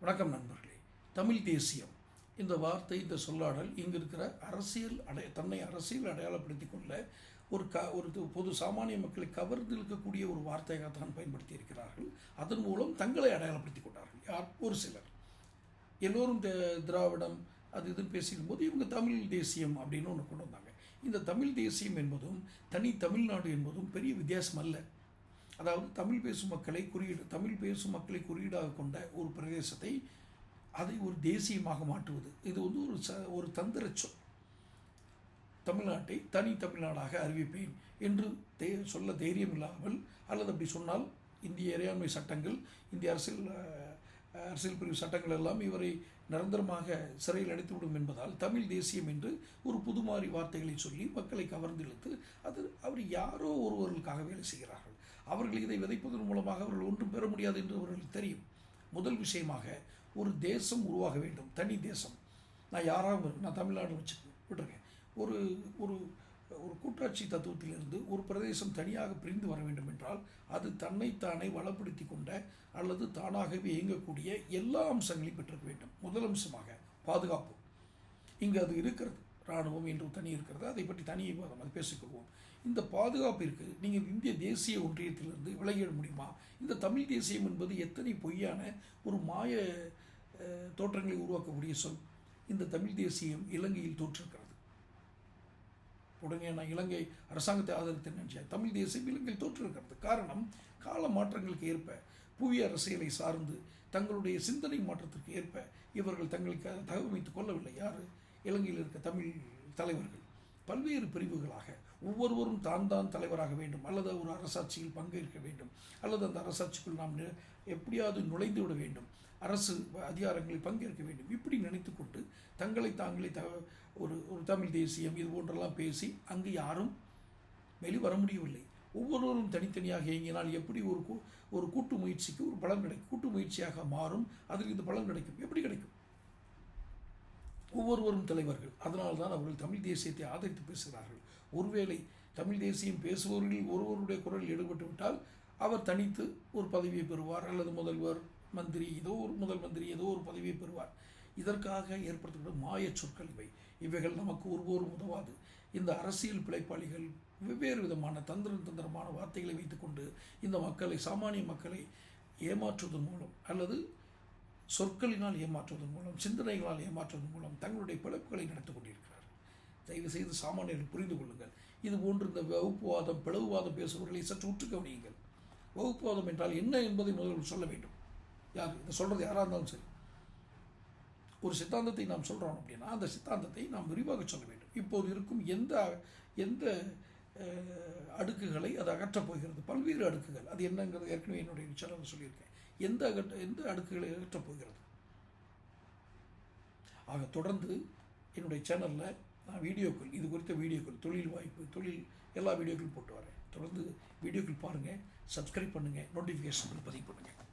வணக்கம் நண்பர்களே. தமிழ் தேசியம். இந்த வார்த்தை இந்த சொல்லாடல் இங்கு இருக்கிற அரசியல் அடைய தன்னை அரசியல் அடையாளப்படுத்தி கொள்ள ஒரு க ஒரு பொது சாமானிய மக்களை கவர்ந்து இழுக்கக்கூடிய ஒரு வார்த்தையாகத்தான் பயன்படுத்தி இருக்கிறார்கள். அதன் மூலம் தங்களை அடையாளப்படுத்திக் கொண்டார்கள். யார்? ஒரு சிலர். எல்லோரும் திராவிடம் அது இதுன்னு பேசிக்கும்போது இவங்க தமிழ் தேசியம் அப்படின்னு ஒன்று கொண்டு வந்தாங்க. இந்த தமிழ் தேசியம் என்பதும் தனி தமிழ்நாடு என்பதும் பெரிய வித்தியாசம் அல்ல. அதாவது தமிழ் பேசும் மக்களை குறியீடு தமிழ் பேசும் மக்களை குறியீடாக கொண்ட ஒரு பிரதேசத்தை அதை ஒரு தேசியமாக மாற்றுவது. இது வந்து ஒரு ச ஒரு தந்திர சொல். தமிழ்நாட்டை தனி தமிழ்நாடாக அறிவிப்பேன் என்று தே சொல்ல தைரியம் இல்லாமல் அல்லது அப்படி சொன்னால் இந்திய இறையாண்மை சட்டங்கள் இந்திய அரசியல் அரசியல் பிரிவு சட்டங்கள் எல்லாம் இவரை நிரந்தரமாக சிறையில் அடைத்துவிடும் என்பதால் தமிழ் தேசியம் என்று ஒரு புதுமாறி வார்த்தைகளை சொல்லி மக்களை கவர்ந்து இழுத்து அது அவர் யாரோ ஒருவர்களுக்காக வேலை செய்கிறார்கள். அவர்கள் இதை விதைப்பதன் மூலமாக அவர்கள் ஒன்றும் பெற முடியாது என்று அவர்களுக்கு தெரியும். முதல் விஷயமாக ஒரு தேசம் உருவாக வேண்டும். தனி தேசம். நான் யாராவது இரு- நான் தமிழ்நாடு வச்சு விட்டுருக்கேன். ஒரு ஒரு ஒரு கூட்டாட்சி தத்துவத்திலிருந்து ஒரு பிரதேசம் தனியாக பிரிந்து வர வேண்டும் என்றால் அது தன்னைத்தானே வளப்படுத்தி கொண்ட அல்லது தானாகவே இயங்கக்கூடிய எல்லா அம்சங்களையும் பெற்றிருக்க வேண்டும். முதல் அம்சமாக பாதுகாப்பு. இங்கு அது இருக்கிறது. இராணுவம் என்று தனி இருக்கிறது. அதை பற்றி தனி விவாதம். அது பேசிக்கொள்வோம். இந்த பாதுகாப்பிற்கு நீங்கள் இந்திய தேசிய ஒன்றியத்திலிருந்து விலகிட முடியுமா? இந்த தமிழ் தேசியம் என்பது எத்தனை பொய்யான ஒரு மாய தோற்றங்களை உருவாக்கக்கூடிய சொல். இந்த தமிழ் தேசியம் இலங்கையில் தோற்றிருக்கிறது. உடனே நான் இலங்கை அரசாங்கத்தை ஆதரித்து நினைச்சேன். தமிழ் தேசியம் இலங்கையில் தோற்றிருக்கிறது. காரணம் கால மாற்றங்களுக்கு ஏற்ப புவி அரசியலை சார்ந்து தங்களுடைய சிந்தனை மாற்றத்திற்கு ஏற்ப இவர்கள் தங்களுக்கு தகவமைத்துக் கொள்ளவில்லை. யார்? இலங்கையில் இருக்க தமிழ் தலைவர்கள் பல்வேறு பிரிவுகளாக ஒவ்வொருவரும் தான் தான் தலைவராக வேண்டும் அல்லது ஒரு அரசாட்சியில் பங்கேற்க வேண்டும் அல்லது அந்த அரசாட்சிக்குள் நாம் எப்படியாவது நுழைந்து விட வேண்டும் அரசு அதிகாரங்களில் பங்கேற்க வேண்டும். இப்படி நினைத்துக்கொண்டு தங்களை தாங்களே த ஒரு ஒரு தமிழ் தேசியம் இது போன்றெல்லாம் பேசி அங்கு யாரும் வெளிவர முடியவில்லை. ஒவ்வொருவரும் தனித்தனியாக இயங்கினால் எப்படி ஒரு கூ- ஒரு கூட்டு முயற்சிக்கு ஒரு பலன் கிடைக்கும்? கூட்டு முயற்சியாக மாறும் அதில் இந்த பலன் கிடைக்கும். எப்படி கிடைக்கும்? ஒவ்வொருவரும் தலைவர்கள். அதனால் தான் அவர்கள் தமிழ் தேசியத்தை ஆதரித்து பேசுகிறார்கள். ஒருவேளை தமிழ் தேசியம் பேசுபவர்களில் ஒருவருடைய குரலில் ஈடுபட்டு விட்டால் அவர் தனித்து ஒரு பதவியை பெறுவார் அல்லது முதல்வர் மந்திரி ஏதோ ஒரு முதல் மந்திரி ஏதோ ஒரு பதவியை பெறுவார். இதற்காக ஏற்படுத்தப்பட்ட மாயச் சொற்கள் இவை. இவைகள் நமக்கு ஒருபோரும் உதவாது. இந்த அரசியல் பிழைப்பாளிகள் வெவ்வேறு விதமான தந்திர தந்திரமான வார்த்தைகளை வைத்துக்கொண்டு இந்த மக்களை சாமானிய மக்களை ஏமாற்றுவதன் மூலம் அல்லது சொற்களினால் ஏமாற்றுவதன் மூலம் சிந்தனைகளால் ஏமாற்றுவதன் மூலம் தங்களுடைய பிழைப்புகளை நடத்தி கொண்டிருக்கிறார். தயவு செய்து சாமானியர்கள் புரிந்து கொள்ளுங்கள். இது போன்று இந்த வகுப்புவாதம் பிளவுவாதம் பேசுபவர்களை சற்று உற்று கவனியுங்கள். வகுப்புவாதம் என்றால் என்ன என்பதை முதலில் சொல்ல வேண்டும். யார் இதை சொல்கிறது யாராக இருந்தாலும் சரி. ஒரு சித்தாந்தத்தை நாம் சொல்கிறோம் அப்படின்னா அந்த சித்தாந்தத்தை நாம் விரிவாக சொல்ல வேண்டும். இப்போது இருக்கும் எந்த எந்த அடுக்குகளை அது அகற்றப் போகிறது? பல்வேறு அடுக்குகள். அது என்னங்கிறது ஏற்கனவே என்னுடைய சேனலில் சொல்லியிருக்கேன். எந்த அகற்ற எந்த அடுக்குகளை அகற்றப் போகிறது? ஆக தொடர்ந்து என்னுடைய சேனலில் நான் வீடியோக்கள் இது குறித்த வீடியோக்கள் தொழில் வாய்ப்பு தொழில் எல்லா வீடியோக்களும் போட்டு வரேன். தொடர்ந்து வீடியோக்கள் பாருங்கள் சப்ஸ்கிரைப் பண்ணுங்கள் நோட்டிஃபிகேஷன் பதிவு பண்ணுங்கள்